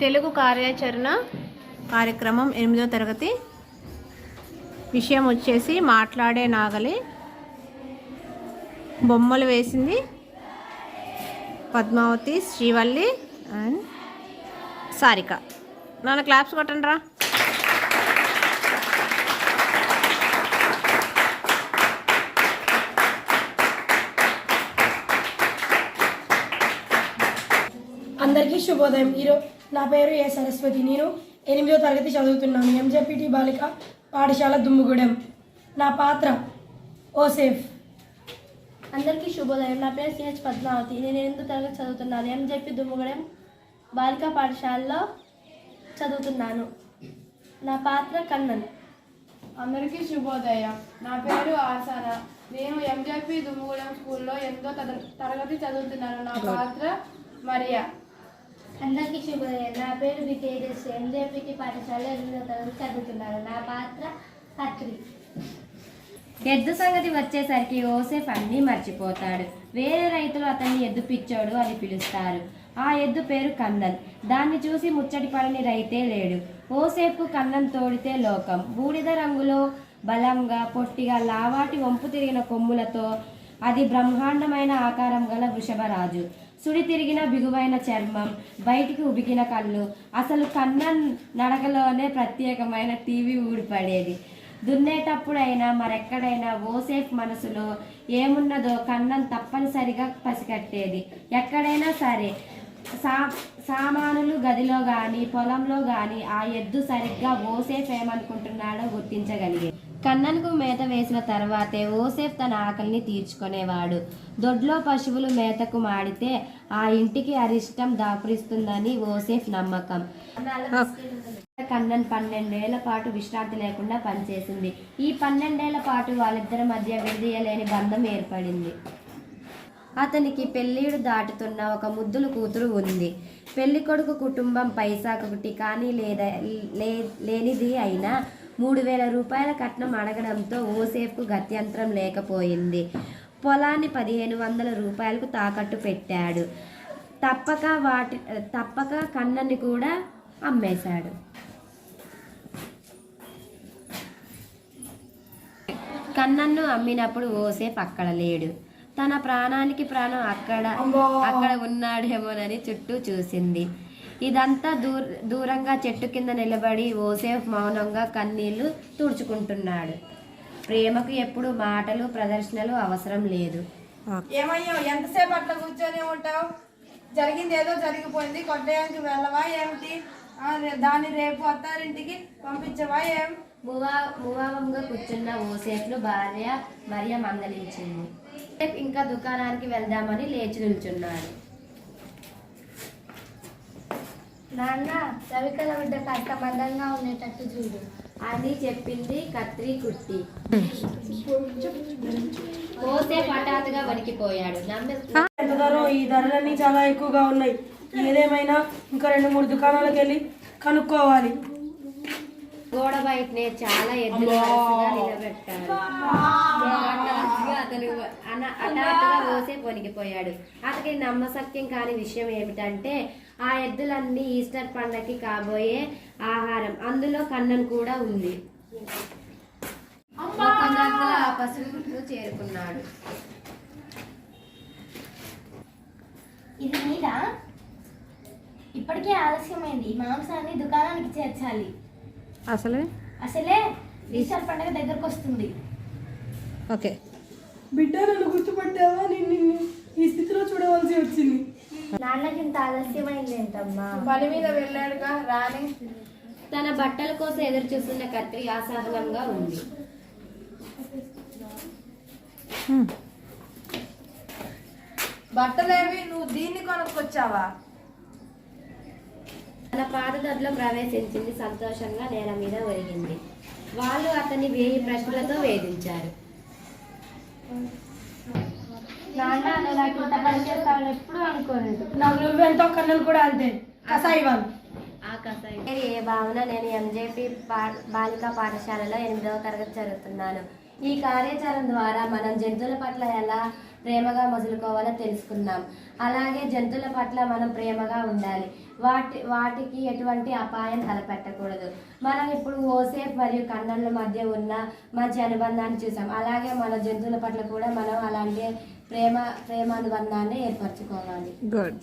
తెలుగు కార్యాచరణ కార్యక్రమం ఎనిమిదో తరగతి విషయం వచ్చేసి మాట్లాడే నాగలి. బొమ్మలు వేసింది పద్మావతి శ్రీవల్లి అండ్ సారిక. నాన్న క్లాప్స్ కొట్టండి రా అందరికీ శుభోదయం. ఈరో నా పేరు ఏ సరస్వతి. నేను ఎనిమిదో తరగతి చదువుతున్నాను. ఎంజెపిటి బాలిక పాఠశాల దుమ్ముగూడెం. నా పాత్ర ఓసేఫ్. అందరికీ శుభోదయం. నా పేరు సిహెచ్ పద్మావతి. నేను ఎనిమిదో తరగతి చదువుతున్నాను. చెప్పి దుమ్ముగూడెం బాలికా పాఠశాలలో చదువుతున్నాను. నా పాత్ర కన్నన్. అందరికీ శుభోదయం. నా పేరు ఆసాన. నేను ఎంజెపి దుమ్ముగూడెం స్కూల్లో ఎనిమిదో తర- తరగతి చదువుతున్నాను. నా పాత్ర మరియా. అందరికీ శుభోదయం. నా పేరు వికేజెస్ ఎంజేపీటీ పాఠశాల ఎనిమిదో తరగతి చదువుతున్నాను నా పాత్ర కత్రి ఎద్దు సంగతి వచ్చేసరికి ఓసేఫ్ అన్నీ మర్చిపోతాడు. వేరే రైతులు అతన్ని ఎద్దు పిచ్చోడు అని పిలుస్తారు. ఆ ఎద్దు పేరు కన్నన్ దాన్ని చూసి ముచ్చటి పడని రైతే లేడు. ఓసేఫ్కు కన్నన్ తోడితే లోకం. బూడిద రంగులో బలంగా పొట్టిగా లావాటి వంపు తిరిగిన కొమ్ములతో అది బ్రహ్మాండమైన ఆకారం గల వృషభరాజు. సుడి తిరిగిన బిగువైన చర్మం బయటికి ఉబికిన కళ్ళు. అసలు కన్న నడకలోనే ప్రత్యేకమైన టీవీ ఊడిపడేది. దున్నేటప్పుడైనా మరెక్కడైనా ఓసేఫ్ మనసులో ఏమున్నదో కన్నం తప్పనిసరిగా పసికట్టేది ఎక్కడైనా సరే సా సామానులు గదిలో కానీ పొలంలో కానీ ఆ ఎద్దు సరిగ్గా ఓసేఫ్ ఏమనుకుంటున్నాడో గుర్తించగలిగేది. కన్నన్కు మేత వేసిన తర్వాతే ఓసేఫ్ తన ఆకలిని తీర్చుకునేవాడు. దొడ్లో పశువులు మేతకు మాడితే ఆ ఇంటికి అరిష్టం దాపురిస్తుందని ఓసేఫ్ నమ్మకం. కన్నన్ పన్నెండేళ్ళ పాటు విశ్రాంతి లేకుండా పనిచేసింది. ఈ పన్నెండేళ్ళ పాటు వాళ్ళిద్దరి మధ్య విడదీయలేని బంధం ఏర్పడింది. అతనికి పెళ్ళీడు దాటుతున్న ఒక ముద్దుల కూతురు ఉంది. పెళ్ళి కొడుకు కుటుంబం పైసాకొకటి కానీ లేదా లేనిది అయినా మూడు వేల రూపాయల కట్నం అడగడంతో ఓసేపు గత్యంతరం లేకపోయింది. పొలాన్ని పదిహేను వందల రూపాయలకు తాకట్టు పెట్టాడు. తప్పక వాటి తప్పక కన్నని కూడా అమ్మేశాడు. కన్నన్ను అమ్మినప్పుడు ఓసేపు అక్కడ లేడు. తన ప్రాణానికి ప్రాణం అక్కడ అక్కడ ఉన్నాడేమోనని చుట్టూ చూసింది. ఇదంతా దూర దూరంగా చెట్టు కింద నిలబడి ఓసేఫ్ మౌనంగా కన్నీళ్ళు తుడుచుకుంటున్నాడు. ప్రేమకు ఎప్పుడు మాటలు ప్రదర్శనలు అవసరం లేదు. ఏమయ్యో ఎంతసేపు అట్లా కూర్చొని ఉంటావు? జరిగింది ఏదో జరిగిపోయింది. కొట్టేయానికి వెళ్ళవా ఏమిటి? దాన్ని రేపు అత్తారింటికి పంపించవా ఏం? మువా మువావంగా కూర్చున్న ఓసేఫ్ను భార్య మరియ మందలించింది. ఇంకా దుకాణానికి వెళ్దామని లేచి నిల్చున్నాడు. నాన్న రవికల బిడ్డ కాస్త మందంగా ఉండేటట్టు చూడు. అని చెప్పింది కత్రి కుట్టి. ఓసేఫ్ హఠాత్తుగా వణికిపోయాడు. నమ్మె ఎంత ధర ఈ ధరలన్నీ చాలా ఎక్కువగా ఉన్నాయి. ఏదేమైనా ఇంకా రెండు మూడు దుకాణాలకు వెళ్ళి కనుక్కోవాలి. గోడ బయటనే చాలా ఎద్దులు నిలబెట్టాడు అతను అన- హఠాత్తుగా ఓసేఫ్ వణికిపోయాడు. అతనికి నమ్మసక్యం కాని విషయం ఏమిటంటే ఆ ఎద్దులన్నీ ఈస్టర్ పండగకి కాబోయే ఆహారం. అందులో కన్నన్ కూడా ఉంది. ఆ పశువుకు చేరుకున్నాడు. ఇది మీదా ఇప్పటికే ఆలస్యమైంది. మాంసాన్ని దుకాణానికి చేర్చాలి. అసలే? అసలే ఈస్టర్ పండుగ దగ్గరకు వస్తుంది. ఓకే. బిడ్డ నన్ను గుర్తుపట్టావా? నేను నిన్ను ఈ స్థితిలో చూడవలసి వచ్చింది. నాన్నకి ఇంత ఆలస్యమైంది ఏంటమ్మా పని మీద వెళ్ళాడుగా రాని. తన బట్టల కోసం ఎదురు చూస్తున్న కత్రి అసహనంగా ఉంది. బట్టలేవి నువ్వు దీన్ని కొనుక్కొచ్చావా? తన పాదదొడ్లో ప్రవేశించింది సంతోషంగా నేల మీద ఒరిగింది. వాళ్ళు అతన్ని వేయి ప్రశ్నలతో వేధించారు. నాన్న పని ఎప్పుడు అనుకోలేదు. నాకు నువ్వెంతో కన్నులు కూడా అంతే. కసాయి. వాళ్ళు పేరు ఏ భావన నేను ఎంజేపీ బాలికా పాఠశాలలో ఎనిమిదవ తరగతి చదువుతున్నాను. ఈ కార్యాచరణ ద్వారా మనం జంతువుల పట్ల ఎలా ప్రేమగా మొదలుకోవాలో తెలుసుకున్నాం. అలాగే జంతువుల పట్ల మనం ప్రేమగా ఉండాలి. వాటి వాటికి ఎటువంటి అపాయం తలపెట్టకూడదు. మనం ఇప్పుడు ఓసేఫ్ మరియు కన్నన్ల మధ్య ఉన్న మంచి అనుబంధాన్ని చూసాం. అలాగే మన జంతువుల పట్ల కూడా మనం అలాంటి ప్రేమ ప్రేమానుబంధాన్ని ఏర్పరచుకోవాలి. గుడ్